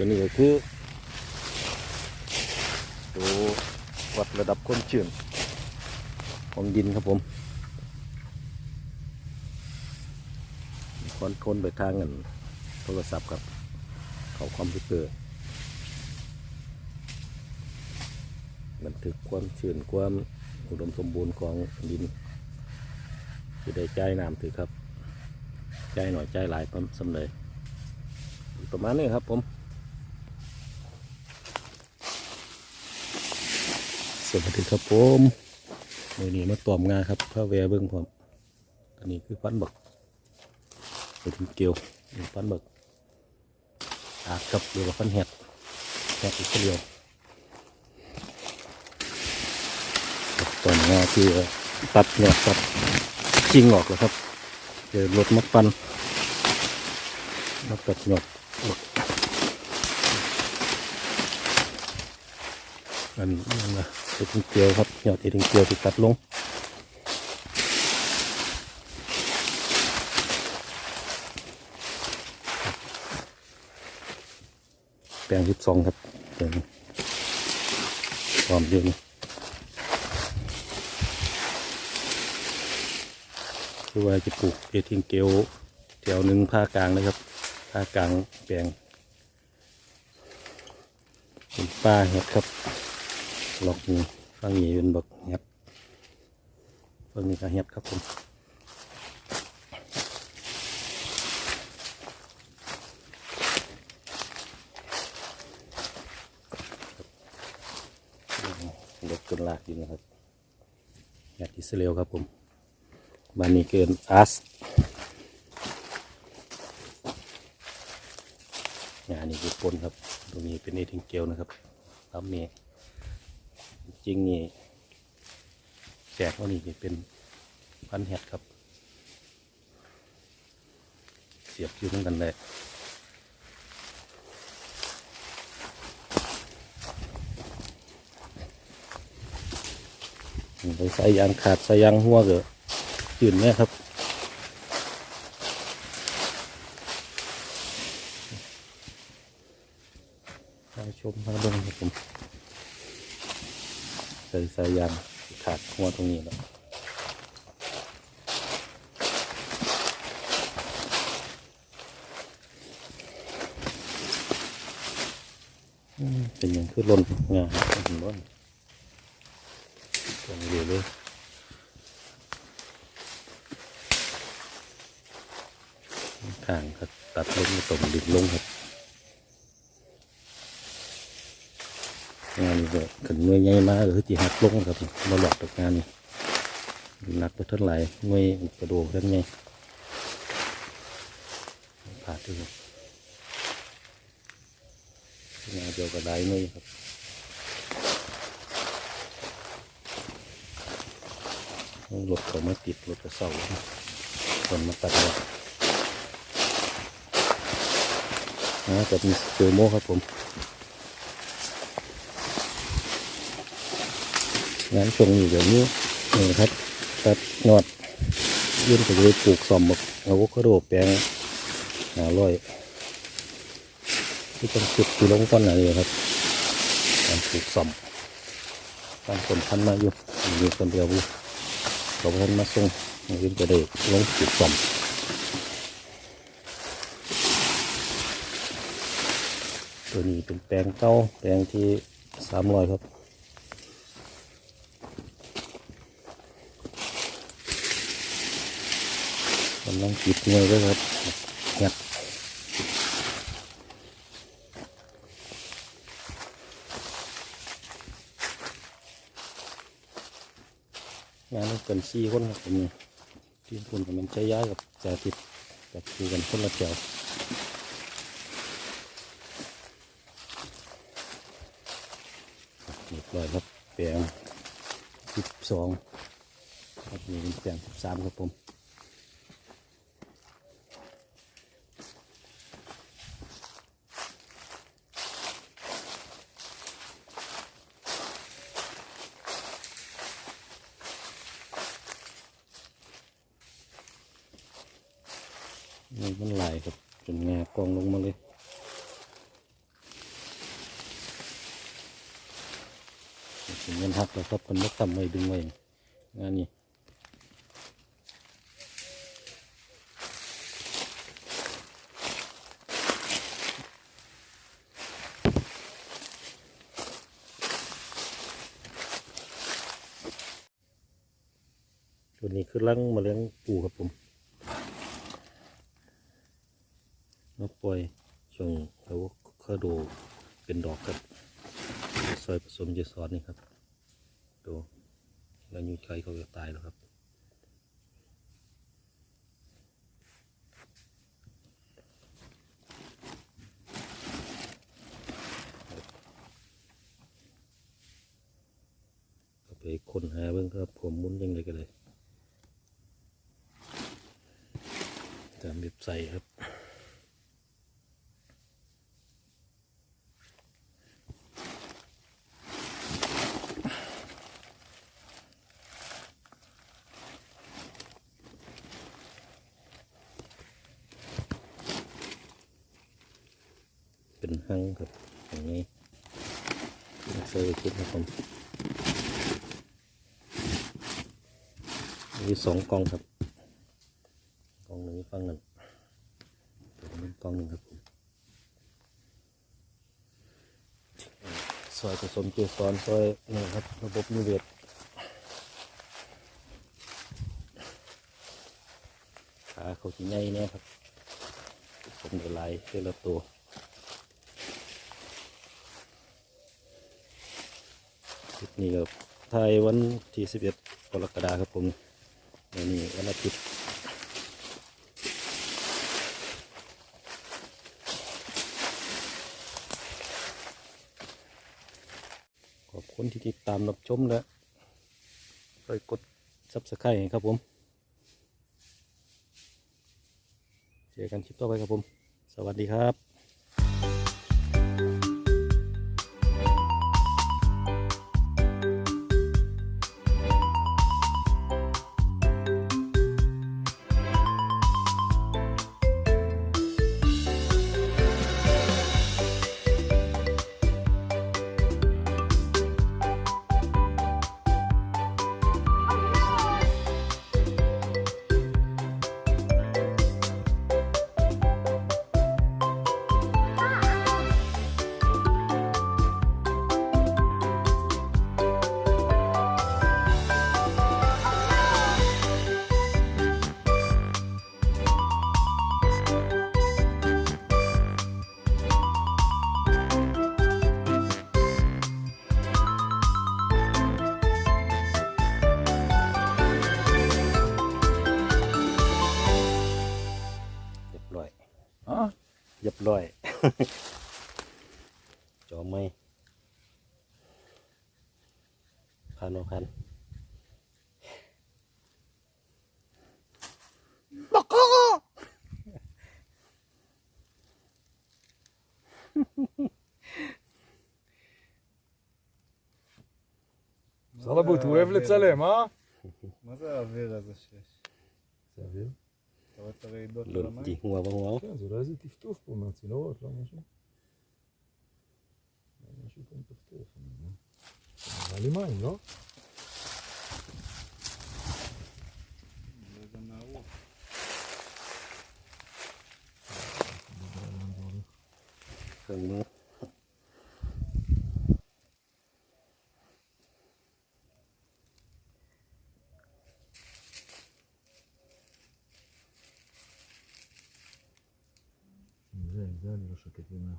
ตัวนี้ก็คือตัววัดระดับความชื้นของดินครับผมคอนโทรลไปทางเงินโทรศัพท์ครับเขาคอมพิวเตอร์บันทึกความชื้นความอุดมสมบูรณ์ของดินที่ได้ใจน้ำถือครับใจหน่อยใจหลายพร้อมสำเลยประมาณนี้ครับผม สวัสดีครับผมมือนี้มาตอมงาครับพระแวเบิ้งผมอันนี้คือพันบักไปถึงเกลียวนี่พันบักอาดกับหรือว่าพันเห็ดเห็ดอิสราเอลตอมงาที่ตัดเนื้อตัดจริงออกแล้วครับเดี๋ยวรถมาปันมาตัดหยอดออก อันนี้ยังไงไปถึงเกลียวครับหยอดที่ถึงเกลียวที่ตัดลงแปลงสิบสองครับแปลงความเยอะนี่คือว่าจะปลูกเอทิงเกลแถวหนึ่งภาคกลางนะครับภาคกลางแปลงเป็นป้าเห็ดครับ ลอกนี่ฟังนี้เป็นบักเห็ดฟังนี้ก็เห็ดครับผมเด็กจนลากดินนะครับแอดอิสเอลครับผมบ้านนี้เกินอัสงานนี้คือปนครับ ตรงนี้เป็นเอทิงเกลนะครับรับเม จริงนี่แจกว่านี่เป็นพันแฮดครับ เสียบอยู่เหมือนกันเลยไปใส่ยางขาดใส่ยางหัวเกอตื่นเนี่ยครับพาชมพาลงครับผมใส่ใส่ยางขาด หัวตรงนี้แล้วเป็นอย่างคือล่นงาเห็นบ่นตรงเดียวเลยทางครับตัดลงมาตรงดินลงครับ งานนี้ก็ขึ้นเมื่อยใหญ่มากคือจีหักลงครับมาหลอดตกงานนี่หนักไปเท่าไหร่เมื่อยกระโดดเทั้งไงผ่าดด้วยครับงานเดียวก็ได้เมื่อยครับรถเขามาติดรถกระเสาคนมาตัดเลยนะจะมีเจอโมครับผม งานช่วงนี้เดี๋ยวนี้นี่ครับตัดนอดยื่นไปเลยปลูกซอมบอกอะโวคาโดแปลงหาร้อยที่ต้องจุดที่ลงก้อนไหนเลยครับการปลูกซอมการคนพันมาอยู่มีคนเดียวอยู่เขาพันมาส่งมันก็ได้ลงจุดซ่อมตัวนี้เป็นแปลงเก้าแปลงที่สามร้อยครับำลังจิดเงยด้วยครับงัดงานเป็นสี่คนครับผมทีมคุณกับมันใช้ย้ายกับจ่าติดกับคือกันคนละแถวเรียบร้อยครับแปลงสิบสองครับนี่เป็นแปลงสิบสามครับผม มันไหลครับ จนงากองลงมาเลยเป็เงินหักแล้วครับเป็นนกต่ำไม่ดึงไว้งานนี้ตัวนี้คือลังมาเลี้ยงปูครับผม ปล่อยช่วงเขาเขาดูเป็นดอกครับซอยผสมเยซอนนี่ครับดูแล้วยูไข่เขาจะตายแล้วครับก็ไปค้นหาเบิ่งครับผมมุนยังไงกันเลยตามเว็บไซต์ครับ เป็นหังครับอย่างนี้ใส่ไปคิดครับผมมีสองกองครับกองหนึ่งอีกฝั่งหนึ่งกองหนึ่งครับผมซอยผสมเกสรซอยนี่ครับ ระบบนิเวศขาเขาที่ใหญ่เนี่ยครับผสมหลายเท่าละตัว คลิป นี้ก็ถ่ายวันที่11กรกฎาคมครับผมนนี้วันอาทิตย์ขอบคุณที่ติดตามรับชมและไปกด subscribe ให้ครับผม เจอกันคลิปต่อไปครับผม สวัสดีครับ เรียบร้อย จอไม่พันเอาพัน סלבוט, הוא אוהב לצלם, אה? מה זה האוויר הזה שיש? זה אוויר? את הרעידות לא, של המים. וואו וואו וואו. כן, זה אולי איזה טפטוף פה מהצינורות, לא משהו? לא משהו כאן טפטוף, אני יודע. נראה לי מים, לא? זה גם אה, que tiene.